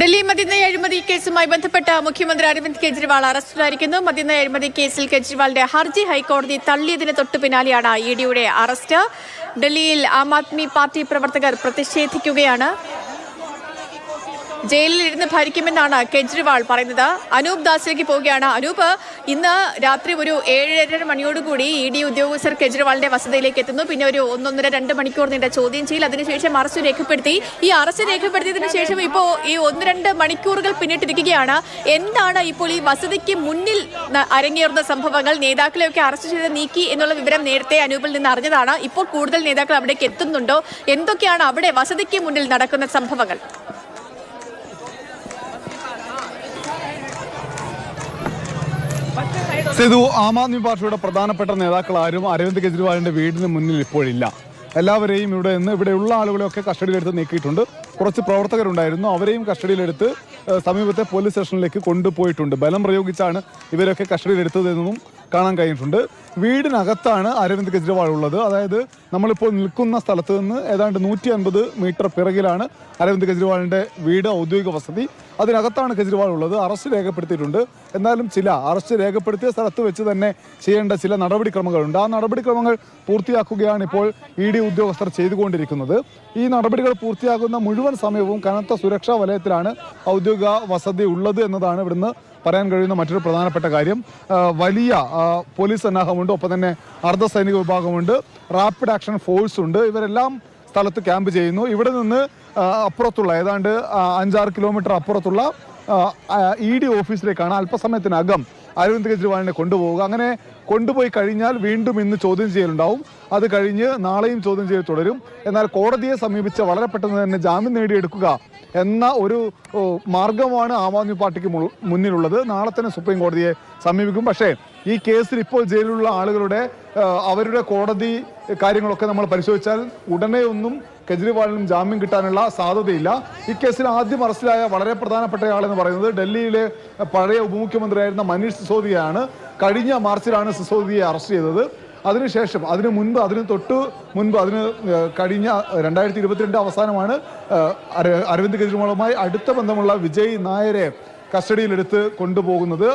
ഡൽഹി മദ്യനയ അഴിമതി കേസുമായി ബന്ധപ്പെട്ട മുഖ്യമന്ത്രി അരവിന്ദ് കെജ്രിവാൾ അറസ്റ്റിലായിരിക്കുന്നു. മദ്യനയ അഴിമതി കേസിൽ കെജ്രിവാളിന്റെ ഹർജി ഹൈക്കോടതി തള്ളിയതിന് തൊട്ടു പിന്നാലെയാണ് ഇ ഡിയുടെ അറസ്റ്റ്. ഡൽഹിയിൽ ആം ആദ്മി പാർട്ടി പ്രവർത്തകർ പ്രതിഷേധിക്കുകയാണ്. ജയിലിൽ ഇരുന്ന് ഭരിക്കുമെന്നാണ് കെജ്രിവാൾ പറയുന്നത്. അനൂപ് ദാസിലേക്ക് പോവുകയാണ്. അനൂപ് ഇന്ന് രാത്രി ഒരു ഏഴര മണിയോടുകൂടി ഇ ഡി ഉദ്യോഗസ്ഥർ കെജ്രിവാളിന്റെ വസതിയിലേക്ക് എത്തുന്നു. പിന്നെ ഒരു ഒന്നൊന്നര രണ്ട് മണിക്കൂർ നീണ്ട ചോദ്യം ചെയ്യൽ. അതിനുശേഷം അറസ്റ്റ് രേഖപ്പെടുത്തി. ഈ അറസ്റ്റ് രേഖപ്പെടുത്തിയതിനു ശേഷം ഇപ്പോൾ ഈ ഒന്ന് രണ്ട് മണിക്കൂറുകൾ പിന്നിട്ടിരിക്കുകയാണ്. എന്താണ് ഇപ്പോൾ ഈ വസതിക്ക് മുന്നിൽ അരങ്ങേറുന്ന സംഭവങ്ങൾ? നേതാക്കളെയൊക്കെ അറസ്റ്റ് ചെയ്ത് നീക്കി എന്നുള്ള വിവരം നേരത്തെ അനൂപിൽ നിന്ന് അറിഞ്ഞതാണ്. ഇപ്പോൾ കൂടുതൽ നേതാക്കൾ അവിടേക്ക് എത്തുന്നുണ്ടോ? എന്തൊക്കെയാണ് അവിടെ വസതിക്ക് മുന്നിൽ നടക്കുന്ന സംഭവങ്ങൾ? സേതു ആം ആദ്മി പാർട്ടിയുടെ പ്രധാനപ്പെട്ട നേതാക്കൾ ആരും അരവിന്ദ് കെജ്രിവാളിന്റെ വീടിന് മുന്നിൽ ഇപ്പോഴില്ല. എല്ലാവരെയും ഇവിടെ നിന്ന് ഇവിടെയുള്ള ആളുകളെയൊക്കെ കസ്റ്റഡിയിലെടുത്ത് നീക്കിയിട്ടുണ്ട്. കുറച്ച് പ്രവർത്തകരുണ്ടായിരുന്നു. അവരെയും കസ്റ്റഡിയിലെടുത്ത് സമീപത്തെ പോലീസ് സ്റ്റേഷനിലേക്ക് കൊണ്ടുപോയിട്ടുണ്ട്. ബലം പ്രയോഗിച്ചാണ് ഇവരൊക്കെ കസ്റ്റഡിയിലെടുത്തതെന്നും കാണാൻ കഴിഞ്ഞിട്ടുണ്ട്. വീടിനകത്താണ് അരവിന്ദ് കെജ്രിവാൾ ഉള്ളത്. അതായത് നമ്മളിപ്പോൾ നിൽക്കുന്ന സ്ഥലത്ത് നിന്ന് ഏതാണ്ട് നൂറ്റി അൻപത് മീറ്റർ പിറകിലാണ് അരവിന്ദ് കെജ്രിവാളിന്റെ വീട് ഔദ്യോഗിക വസതി. അതിനകത്താണ് കെജ്രിവാൾ ഉള്ളത്. അറസ്റ്റ് രേഖപ്പെടുത്തിയിട്ടുണ്ട്. എന്നാലും ചില അറസ്റ്റ് രേഖപ്പെടുത്തിയ സ്ഥലത്ത് വെച്ച് തന്നെ ചെയ്യേണ്ട ചില നടപടിക്രമങ്ങളുണ്ട്. ആ നടപടിക്രമങ്ങൾ പൂർത്തിയാക്കുകയാണ് ഇപ്പോൾ ഇ ഡി ഉദ്യോഗസ്ഥർ ചെയ്തുകൊണ്ടിരിക്കുന്നത്. ഈ നടപടികൾ പൂർത്തിയാക്കുന്ന മുഴുവൻ സമയവും കനത്ത സുരക്ഷാ വലയത്തിലാണ് ഔദ്യോഗിക വസതി ഉള്ളത് എന്നതാണ് ഇവിടുന്ന് പറയാൻ കഴിയുന്ന മറ്റൊരു പ്രധാനപ്പെട്ട കാര്യം വലിയ പോലീസ് സന്നാഹമുണ്ട് ഒപ്പം തന്നെ അർദ്ധ സൈനിക വിഭാഗമുണ്ട് റാപ്പിഡ് ആക്ഷൻ ഫോഴ്സ് ഉണ്ട്. ഇവരെല്ലാം സ്ഥലത്ത് ക്യാമ്പ് ചെയ്യുന്നു. ഇവിടെ നിന്ന് അപ്പുറത്തുള്ള ഏതാണ്ട് അഞ്ചാറ് കിലോമീറ്റർ അപ്പുറത്തുള്ള ഇ ഡി ഓഫീസിലേക്കാണ് അല്പസമയത്തിനകം അരവിന്ദ് കെജ്രിവാളിനെ കൊണ്ടുപോവുക. അങ്ങനെ കൊണ്ടുപോയി കഴിഞ്ഞാൽ വീണ്ടും ഇന്ന് ചോദ്യം ചെയ്യലുണ്ടാവും. അത് കഴിഞ്ഞ് നാളെയും ചോദ്യം ചെയ്യൽ തുടരും. എന്നാൽ കോടതിയെ സമീപിച്ച് വളരെ പെട്ടെന്ന് തന്നെ ജാമ്യം നേടിയെടുക്കുക എന്ന ഒരു മാർഗമാണ് ആം ആദ്മി പാർട്ടിക്ക് മുന്നിലുള്ളത്. നാളെ തന്നെ സുപ്രീം കോടതിയെ സമീപിക്കും. പക്ഷേ ഈ കേസിൽ ഇപ്പോൾ ജയിലിലുള്ള ആളുകളുടെ അവരുടെ കോടതി കാര്യങ്ങളൊക്കെ നമ്മൾ പരിശോധിച്ചാൽ ഉടനെ ഒന്നും കെജ്രിവാളിനും ജാമ്യം കിട്ടാനുള്ള സാധ്യതയില്ല. ഈ കേസിൽ ആദ്യം അറസ്റ്റിലായ വളരെ പ്രധാനപ്പെട്ട പ്രധാനപ്പെട്ടയാളെന്ന് പറയുന്നത് ഡൽഹിയിലെ പഴയ ഉപമുഖ്യമന്ത്രിയായിരുന്ന മനീഷ് സിസോദിയാണ് കഴിഞ്ഞ മാർച്ചിലാണ് സിസോദിയെ അറസ്റ്റ് ചെയ്തത്. അതിനുശേഷം അതിനു മുൻപ് അതിന് തൊട്ട് മുൻപ് അതിന് കഴിഞ്ഞ രണ്ടായിരത്തി ഇരുപത്തിരണ്ട് അവസാനമാണ് അരവിന്ദ് കെജ്രിവാളുമായി അടുത്ത ബന്ധമുള്ള വിജയ് നായരെ കസ്റ്റഡിയിലെടുത്ത് കൊണ്ടുപോകുന്നത്.